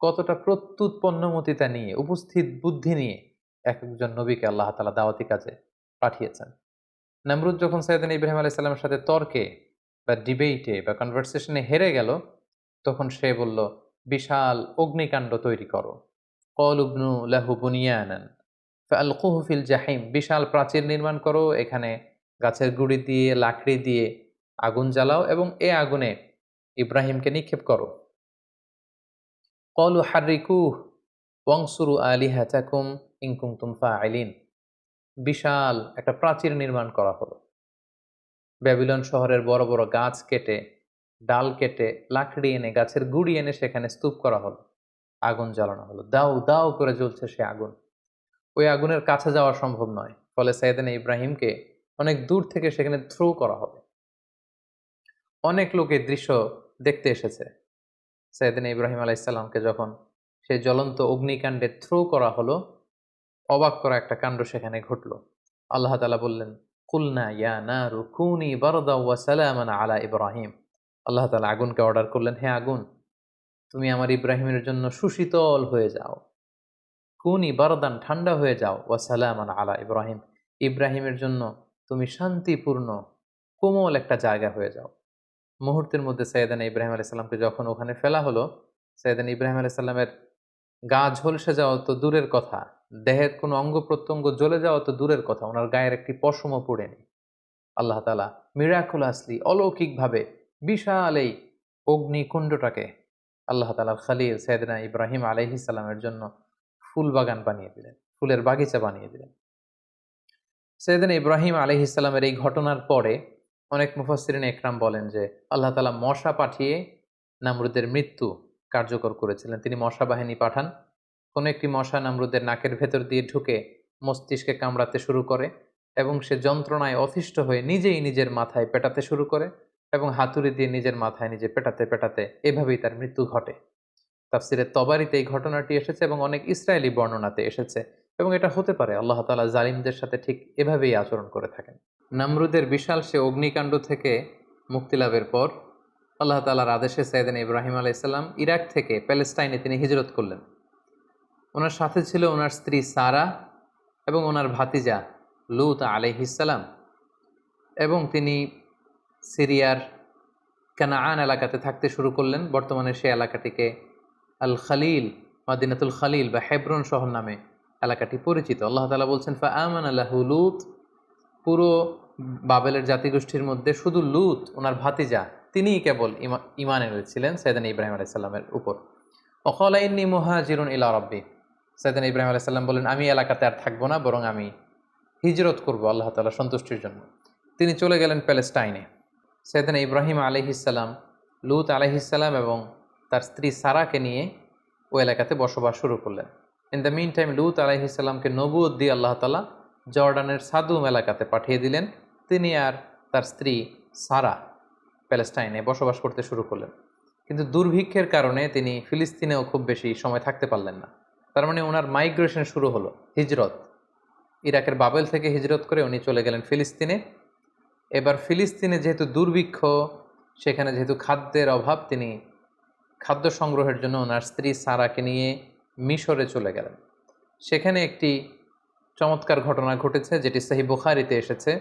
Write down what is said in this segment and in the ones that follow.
কতটা প্রত্যুত পণ্যমতিতা নিয়ে, উপস্থিত বুদ্ধি নিয়ে এক একজন নবীকে আল্লাহ তালা দাওয়াতি কাজে পাঠিয়েছেন। নমরুদ যখন সৈয়দিন ইব্রাহিম আলাইহিস সালামের সাথে তর্কে বা ডিবেটে বা কনভারসেশনে হেরে গেল, তখন সে বলল, বিশাল অগ্নিকাণ্ড তৈরি করো। কল উবনু লাহু বুনিয়ানান আলকুহু ফিল জাহিম। বিশাল প্রাচীর নির্মাণ করো, এখানে গাছের গুড়ি দিয়ে, লাকড়ি দিয়ে আগুন জ্বালাও এবং এ আগুনে ইব্রাহিমকে নিক্ষেপ করো। কলু হারিকুহ ওয়াংসুরু আলিহাতাকুম ইনকুম তুমফা আইলিন বিশাল একটা প্রাচীর নির্মাণ করা হলো। ব্যাবিলন শহরের বড় বড় গাছ কেটে, ডাল কেটে, লাকড়ি এনে, গাছের গুড়ি এনে সেখানে স্তূপ করা হলো। আগুন জ্বালানো হলো। দাও দাও করে জ্বলছে সে আগুন। ওই আগুনের কাছে যাওয়া সম্ভব নয়। ফলে সাইদিন ইব্রাহিমকে অনেক দূর থেকে সেখানে থ্রো করা হবে। অনেক লোক এই দৃশ্য দেখতে এসেছে। সাইদিন ইব্রাহিম আলাইসাল্লামকে যখন সেই জ্বলন্ত অগ্নিকাণ্ডে থ্রো করা হলো, অবাক করা একটা কাণ্ড সেখানে ঘটল। আল্লাহ তালা বললেন, কুলনা ইয়া না রুকুনি বারদা ওয়া সালামান আলা ইব্রাহিম। আল্লাহ তালা আগুনকে অর্ডার করলেন, হে আগুন, তুমি আমার ইব্রাহিমের জন্য সুশীতল হয়ে যাও। কুনি বারদান ঠান্ডা হয়ে যাও, ওয়া সালামান আলা ইব্রাহিম। ইব্রাহিমের জন্য তুমি শান্তিপূর্ণ, কোমল একটা জায়গা হয়ে যাও। মুহূর্তের মধ্যে সৈয়দান ইব্রাহিম আলাইসাল্লামকে যখন ওখানে ফেলা হলো সৈয়দান ইব্রাহিম আলাইসাল্লামের গা ঝলসে যাওয়া তো দূরের কথা, দেহের কোনো অঙ্গ প্রত্যঙ্গ জ্বলে যাওয়া তো দূরের কথা, ওনার গায়ের একটি পশমও পড়েনি। আল্লাহ তালা মিরাকুল আসলি অলৌকিকভাবে বিশাল এই অগ্নিকুণ্ডটাকে আল্লাহ তালার খালিল সৈয়দনা ইব্রাহিম আলহিসাল্লামের জন্য ফুল বাগান বানিয়ে দিলেন, ফুলের বাগিচা বানিয়ে দিলেন। সৈয়দিন ইব্রাহিম আলহিসাল্লামের এই ঘটনার পরে অনেক মুফাসরিন একরাম বলেন যে, আল্লাহ তালা মশা পাঠিয়ে নামরুদের মৃত্যু কার্যকর করেছিলেন। তিনি মশা বাহিনী পাঠান। কোনো একটি মশা নামরুদের নাকের ভেতর দিয়ে ঢুকে মস্তিষ্কে কামড়াতে শুরু করে এবং সে যন্ত্রণায় অতিষ্ঠ হয়ে নিজেই নিজের মাথায় পেটাতে শুরু করে এবং হাতুড়ি দিয়ে নিজের মাথায় নিজে পেটাতে পেটাতে এভাবেই তার মৃত্যু ঘটে। তাফসিরের তবারিতে এই ঘটনাটি এসেছে এবং অনেক ইসরায়েলি বর্ণনাতে এসেছে এবং এটা হতে পারে আল্লাহ তালা জালিমদের সাথে ঠিক এভাবেই আচরণ করে থাকেন। নামরুদের বিশাল সে অগ্নিকাণ্ড থেকে মুক্তিলাভের পর আল্লাহ তালার আদেশে সাইদিন ইব্রাহিম আলাইসাল্লাম ইরাক থেকে প্যালেস্টাইনে তিনি হিজরত করলেন। ওনার সাথে ছিল ওনার স্ত্রী সারা এবং ওনার ভাতিজা লুত আলহিসাল্লাম এবং তিনি সিরিয়ার কানাআন এলাকাতে থাকতে শুরু করলেন। বর্তমানে সে এলাকাটিকে আল খালিল, মাদিনাতুল খালিল বা হেব্রন শহর নামে এলাকাটি পরিচিত। আল্লাহ তালা বলছেন, ফা আমান আল্লাহ লুত পুরো বাবেলের জাতিগোষ্ঠীর মধ্যে শুধু লুত, ওনার ভাতিজা, তিনিই কেবল ইমা ইমান এনেছিলেন সৈদান ইব্রাহিম আলাইসাল্লামের উপর। অখলাইন্নি মোহাজিরুন ইলা রব্বি। সৈদান ইব্রাহিম আলাইসাল্লাম বলেন, আমি এলাকাতে আর থাকব না, বরং আমি হিজরত করব আল্লাহ তালা সন্তুষ্টির জন্য। তিনি চলে গেলেন প্যালেস্টাইনে। সৈদান ইব্রাহিম আলহিসাল্লাম লুত আলহিসাল্লাম এবং তার স্ত্রী সারাকে নিয়ে ওই এলাকাতে বসবাস শুরু করলেন। ইন দ্য মিন টাইম লুত আলাইহিসাল্লামকে নবুদ দিয়ে আল্লাহ তালা জর্ডানের সাদুম এলাকাতে পাঠিয়ে দিলেন। তিনি আর তার স্ত্রী সারা প্যালেস্টাইনে বসবাস করতে শুরু করলেন। কিন্তু দুর্ভিক্ষের কারণে তিনি ফিলিস্তিনেও খুব বেশি সময় থাকতে পারলেন না। তার মানে ওনার মাইগ্রেশন শুরু হলো হিজরত। ইরাকের বাবেল থেকে হিজরত করে উনি চলে গেলেন ফিলিস্তিনে। এবার ফিলিস্তিনে যেহেতু দুর্ভিক্ষ, সেখানে যেহেতু খাদ্যের অভাব, তিনি খাদ্য সংগ্রহের জন্য ওনার স্ত্রী সারাকে নিয়ে মিশরে চলে গেলেন। সেখানে একটি চমৎকার ঘটনা ঘটেছে, যেটি সাহি বুখারিতে এসেছে।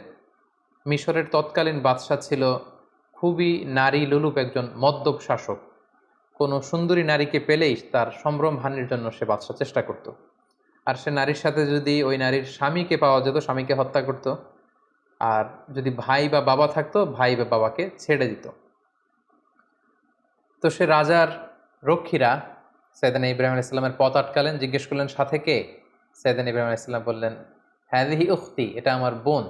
মিশরের তৎকালীন বাদশাহ ছিল খুবই নারী লুলুপ একজন মদ্যপ শাসক। কোনো সুন্দরী নারীকে পেলেই তার সম্ভ্রম হানির জন্য সে বাদশাহ চেষ্টা করত। আর সে নারীর সাথে যদি ওই নারীর স্বামীকে পাওয়া যেত, স্বামীকে হত্যা করত। আর যদি ভাই বা বাবা থাকতো, ভাই বা বাবাকে ছেড়ে দিত। তো সে রাজার রক্ষীরা সৈদান ইব্রাহিম আলাইসাল্লামের পথ আটকালেন, জিজ্ঞেস করলেন, সাথে কে? সৈদান ইব্রাহিম আলাইসাল্লাম বললেন হ্যাদিহি উখতি, এটা আমার বোন।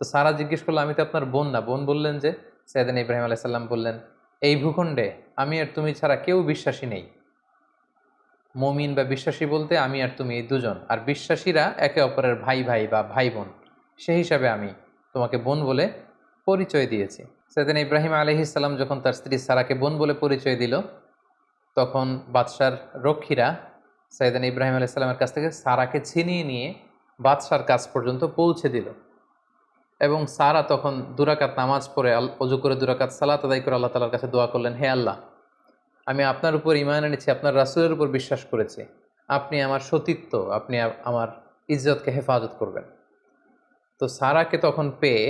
তো সারা জিজ্ঞেস করল, আমি তো আপনার বোন না। বোন বললেন যে সৈদান ইব্রাহিম আলাইসাল্লাম বললেন, এই ভূখণ্ডে আমি আর তুমি ছাড়া কেউ বিশ্বাসী নেই। মমিন বা বিশ্বাসী বলতে আমি আর তুমি এই দুজন। আর বিশ্বাসীরা একে অপরের ভাই ভাই বা ভাই বোন। সেই হিসাবে আমি তোমাকে বোন বলে পরিচয় দিয়েছি। সেদিন ইব্রাহিম আলহিসাল্লাম যখন তার স্ত্রী সারাকে বোন বলে পরিচয় দিল, তখন বাদশার রক্ষীরা সৈয়দান ইব্রাহিম আলাইসাল্লামের কাছ থেকে সারাকে ছিনিয়ে নিয়ে বাদশার কাছ পর্যন্ত পৌঁছে দিল। এবং সারা তখন দুরাকাত নামাজ পড়ে অজু করে দুরাকাত সালাত আদায় করে আল্লাহ তালার কাছে দোয়া করলেন, হে আল্লাহ, আমি আপনার উপর ইমান এনেছি, আপনার রাসুলের উপর বিশ্বাস করেছি। আপনি আমার সতীত্ব, আপনি আমার ইজ্জতকে হেফাজত করবেন। তো সারাকে তখন পেয়ে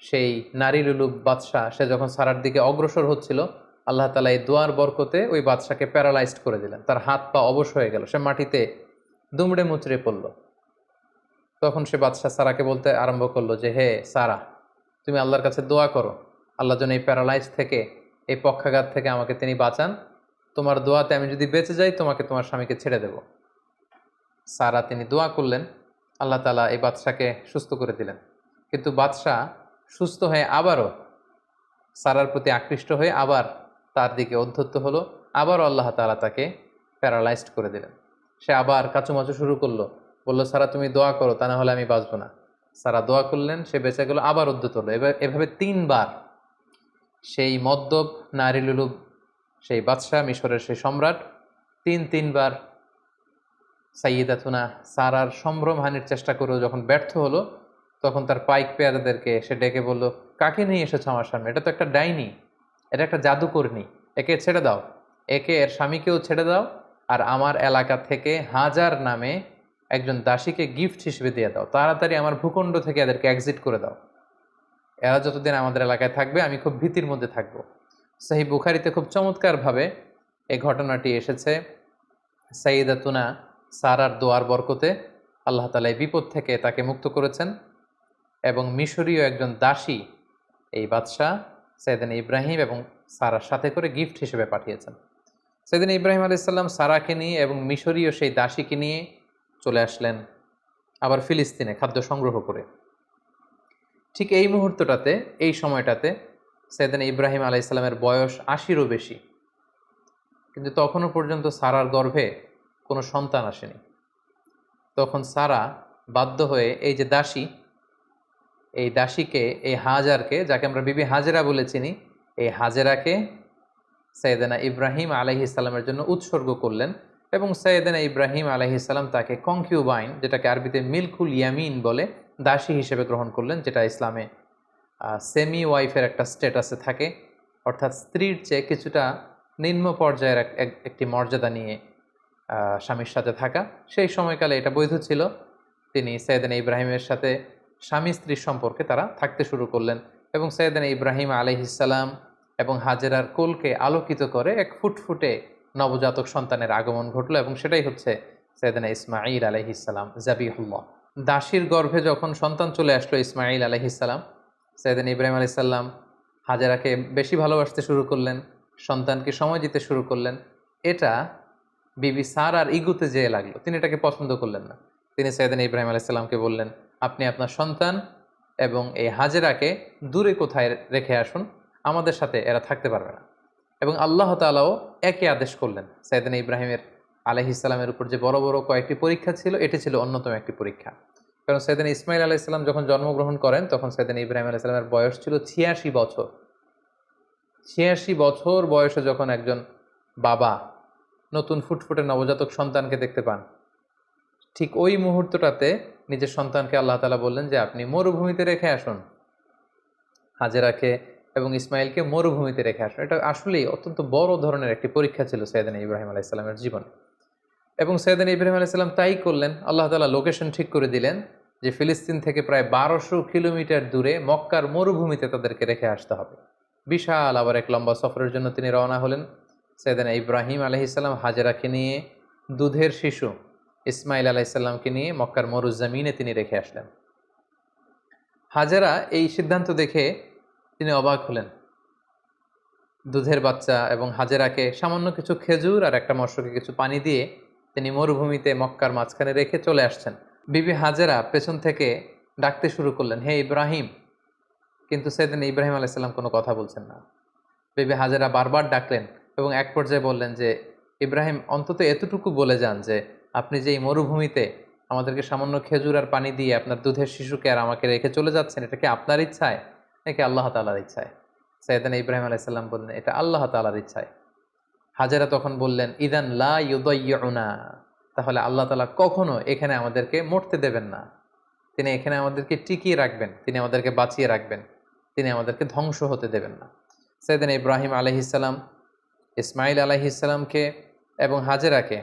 সেই নারী লুলুব বাদশাহ, সে যখন সারার দিকে অগ্রসর হচ্ছিল আল্লাহ তালা এই দোয়ার বরকতে ওই বাদশাকে প্যারালাইজড করে দিলেন। তার হাত পা অবশ হয়ে গেল। সে মাটিতে দুমড়ে মুচড়ে পড়ল। তখন সে বাদশাহ সারাকে বলতে আরম্ভ করল যে, হে সারা, তুমি আল্লাহর কাছে দোয়া করো। আল্লাহ যেন এই প্যারালাইজ থেকে, এই পক্ষাঘাত থেকে আমাকে তিনি বাঁচান। তোমার দোয়াতে আমি যদি বেঁচে যাই, তোমাকে তোমার স্বামীকে ছেড়ে দেব। সারা তিনি দোয়া করলেন। আল্লাহ তালা এই বাদশাকে সুস্থ করে দিলেন। কিন্তু বাদশাহ সুস্থ হয়ে আবারও সারার প্রতি আকৃষ্ট হয়ে আবার তার দিকে অধ্যত্ত হলো, আবার আল্লাহ তালা তাকে প্যারালাইজড করে দিলেন। সে আবার কাচুমাচু শুরু করল, বলল, সারা তুমি দোয়া করো, তা না হলে আমি বাঁচবো না। সারা দোয়া করলেন, সে বেঁচে গেল, আবার উদ্ধত হলো। এবার এভাবে তিনবার সেই মদ্যপ, নারী লুলুব সেই বাদশাহ, মিশরের সেই সম্রাট, তিন তিনবার সাইয়েদাতুনা সারার সম্ভ্রম হানির চেষ্টা করেও যখন ব্যর্থ হলো, তখন তার পাইক পেয়ারাদেরকে সে ডেকে বলল, কাকে নিয়ে এসেছ আমার সামনে? এটা তো একটা ডাইনি। এটা একটা জাদুকর্ণী। একে ছেড়ে দাও। একে এর স্বামীকেও ছেড়ে দাও আর আমার এলাকা থেকে হাজার নামে একজন দাসীকে গিফট হিসেবে দিয়ে দাও। তাড়াতাড়ি আমার ভূখণ্ড থেকে এদেরকে এক্সিট করে দাও। এরা যতদিন আমাদের এলাকায় থাকবে, আমি খুব ভীতির মধ্যে থাকব। সাহি বুখারিতে খুব চমৎকারভাবে এই ঘটনাটি এসেছে। সাইদাতুনা সারার দোয়ার বরকতে আল্লাহ তালা এই বিপদ থেকে তাকে মুক্ত করেছেন এবং মিশরীয় একজন দাসী এই বাদশাহ সৈয়দিন ইব্রাহিম এবং সারার সাথে করে গিফট হিসেবে পাঠিয়েছেন। সেদিন ইব্রাহিম আলাইসাল্লাম সারাকে নিয়ে এবং মিশরীয় সেই দাসীকে নিয়ে চলে আসলেন আবার ফিলিস্তিনে খাদ্য সংগ্রহ করে। ঠিক এই মুহূর্তটাতে, এই সময়টাতে সেদিন ইব্রাহিম আলাইসাল্লামের বয়স আশিরও বেশি। কিন্তু তখনও পর্যন্ত সারার গর্ভে কোনো সন্তান আসেনি। তখন সারা বাধ্য হয়ে এই যে দাসী এই দাসীকে, এই হাজারকে, যাকে আমরা বিবি হাজেরা বলে চিনি, এই হাজেরাকে সৈয়দানা ইব্রাহিম আলহিসাল্লামের জন্য উৎসর্গ করলেন এবং সৈয়দানা ইব্রাহিম আলহিসাল্লাম তাকে কংকিউবাইন যেটাকে আরবিতে মিল্কুল ইয়ামিন বলে, দাসী হিসেবে গ্রহণ করলেন, যেটা ইসলামে সেমি ওয়াইফের একটা স্টেটাসে থাকে। অর্থাৎ স্ত্রীর চেয়ে কিছুটা নিম্ন পর্যায়ের এক- এক- একটি মর্যাদা নিয়ে স্বামীর সাথে থাকা। সেই সময়কালে এটা বৈধ ছিল। তিনি সৈয়দান ইব্রাহিমের সাথে স্বামী স্ত্রীর সম্পর্কে তারা থাকতে শুরু করলেন এবং সৈয়দান ইব্রাহিম আলহিসাল্লাম এবং হাজেরার কোলকে আলোকিত করে এক ফুটফুটে নবজাতক সন্তানের আগমন ঘটলো এবং সেটাই হচ্ছে সৈয়দানা ইসমাইল আলহিসাল্লাম জাবিহুল্লাহ। দাসীর গর্ভে যখন সন্তান চলে আসলো ইসমাইল আলহিসাল্লাম সৈয়দান ইব্রাহিম আলাইসাল্লাম হাজেরাকে বেশি ভালোবাসতে শুরু করলেন, সন্তানকে সময় দিতে শুরু করলেন। এটা বিবি সার আর ইগুতে যেয়ে লাগল। তিনি এটাকে পছন্দ করলেন না। তিনি সৈয়দান ইব্রাহিম আলাইসাল্লামকে বললেন আপনি আপনার সন্তান এবং এই হাজেরাকে দূরে কোথায় রেখে আসুন, আমাদের সাথে এরা থাকতে পারবে না। এবং আল্লাহ তালাও একই আদেশ করলেন। সৈয়দান ইব্রাহিমের আলহিসাল্লামের উপর যে বড় বড় কয়েকটি পরীক্ষা ছিল, এটি ছিল অন্যতম একটি পরীক্ষা। কারণ সৈয়দান ইসমাইল আলাইসাল্লাম যখন জন্মগ্রহণ করেন, তখন সৈয়দান ইব্রাহিম আলাইসাল্লামের বয়স ছিল ছিয়াশি বছর। ছিয়াশি বছর বয়সে যখন একজন বাবা নতুন ফুটফুটে নবজাতক সন্তানকে দেখতে পান, ঠিক ওই মুহূর্তটাতে নিজের সন্তানকে আল্লাহ তালা বললেন যে, আপনি মরুভূমিতে রেখে আসুন। হাজেরাকে এবং ইসমাইলকে মরুভূমিতে রেখে আসুন। এটা আসলেই অত্যন্ত বড় ধরনের একটি পরীক্ষা ছিল সৈয়দান ইব্রাহিম আলাইসাল্লামের জীবনে। এবং সৈয়দান ইব্রাহিম আলাইসাল্লাম তাই করলেন, আল্লাহ তালা লোকেশন ঠিক করে দিলেন যে, ফিলিস্তিন থেকে প্রায় বারোশো কিলোমিটার দূরে মক্কার মরুভূমিতে তাদেরকে রেখে আসতে হবে। বিশাল আবার এক লম্বা সফরের জন্য তিনি রওনা হলেন। সৈয়দানা ইব্রাহিম আলহিসাল্লাম হাজেরাকে নিয়ে দুধের শিশু ইসমাইল আলাইসাল্লামকে নিয়ে মক্কার মরুজামিনে তিনি রেখে আসলেন। হাজেরা এই সিদ্ধান্ত দেখে তিনি অবাক হলেন। দুধের বাচ্চা এবং হাজেরাকে সামান্য কিছু খেজুর আর একটা মৎস্যকে কিছু পানি দিয়ে তিনি মরুভূমিতে মক্কার মাঝখানে রেখে চলে আসছেন। বিবি হাজেরা পেছন থেকে ডাকতে শুরু করলেন, হে ইব্রাহিম! কিন্তু সেদিন ইব্রাহিম আলাইসাল্লাম কোনো কথা বলছেন না। বিবি হাজেরা বারবার ডাকলেন এবং এক পর্যায়ে বললেন যে, ইব্রাহিম, অন্তত এতটুকু বলে যান যে আপনি যে এই মরুভূমিতে আমাদেরকে সামান্য খেজুর আর পানি দিয়ে আপনার দুধের শিশুকে আর আমাকে রেখে চলে যাচ্ছেন, এটা কি আপনার ইচ্ছায়? নাকি আল্লাহ তালার ইচ্ছায়। সৈয়দান ইব্রাহিম আলাইসাল্লাম বললেন, এটা আল্লাহ তালার ইচ্ছায়। হাজারা তখন বললেন, ইদান লা ইউদয়ুনা তাহলে আল্লাহ তালা কখনো এখানে আমাদেরকে মরতে দেবেন না। তিনি এখানে আমাদেরকে টিকিয়ে রাখবেন, তিনি আমাদেরকে বাঁচিয়ে রাখবেন, তিনি আমাদেরকে ধ্বংস হতে দেবেন না। সৈয়দান ইব্রাহিম আলহিসাল্লাম ইসমাইল আলাইহিসাল্লামকে এবং হাজেরাকে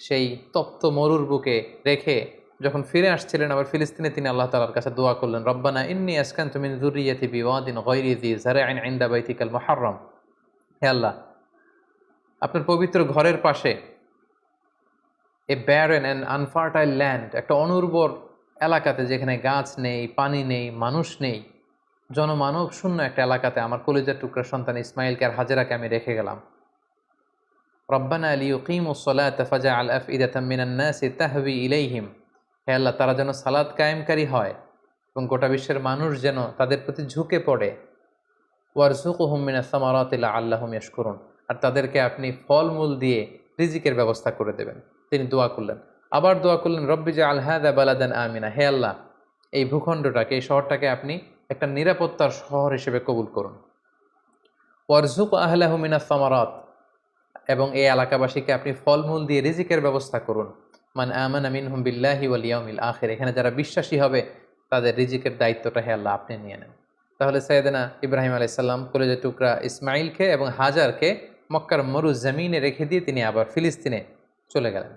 সেই তপ্ত মরুর বুকে রেখে যখন ফিরে আসছিলেন, আবার ফিলিস্তিনে তিনি আল্লাহ তালার কাছে দোয়া করলেন, রব্বানা ইন্নি আসকান তুমি জুরিয়াতি বিওয়াদিন গৈরি দি জারে আইন আইন্দা বাইতিকাল মহারম হে আল্লাহ, আপনার পবিত্র ঘরের পাশে a barren and unfertile land একটা অনুর্বর এলাকাতে যেখানে গাছ নেই, পানি নেই, মানুষ নেই জনমানব শূন্য একটা এলাকাতে আমার কলিজার টুকরা সন্তান ইসমাইলকে আর হাজেরাকে আমি রেখে গেলাম। রব্বানা আলী ইকিম উসলাত ফাজা আল আফ ইদাতামিনান্নাসি তাহবি ইলাইহিম। হে আল্লাহ, তারা যেন সালাদ কায়েমকারী হয় এবং গোটা বিশ্বের মানুষ যেন তাদের প্রতি ঝুঁকে পড়ে। ওয়ারজুক হুমিনা সামারাতিল্লা আল্লাহম করুন আর তাদেরকে আপনি ফলমূল দিয়ে রিজিকের ব্যবস্থা করে দেবেন। তিনি দোয়া করলেন। আবার দোয়া করলেন, রব্বি যে আলহাদা বালাদান আমিনা। হে আল্লাহ, এই ভূখণ্ডটাকে, এই শহরটাকে আপনি একটা নিরাপত্তার শহর হিসেবে কবুল করুন। ওয়ারজুক আহলাহমিনা সামারাত। এবং এই এলাকাবাসীকে আপনি ফলমূল দিয়ে রিজিকের ব্যবস্থা করুন। মানে আমান আমিন হুম বিল্লাহি আখের। এখানে যারা বিশ্বাসী হবে, তাদের রিজিকের দায়িত্বটা হে আল্লাহ আপনি নিয়ে নেন। তাহলে সৈয়দনা ইব্রাহিম আলাইসাল্লাম কলেজের টুকরা ইসমাইলকে এবং হাজারকে মক্কার মরু জমিনে রেখে দিয়ে তিনি আবার ফিলিস্তিনে চলে গেলেন।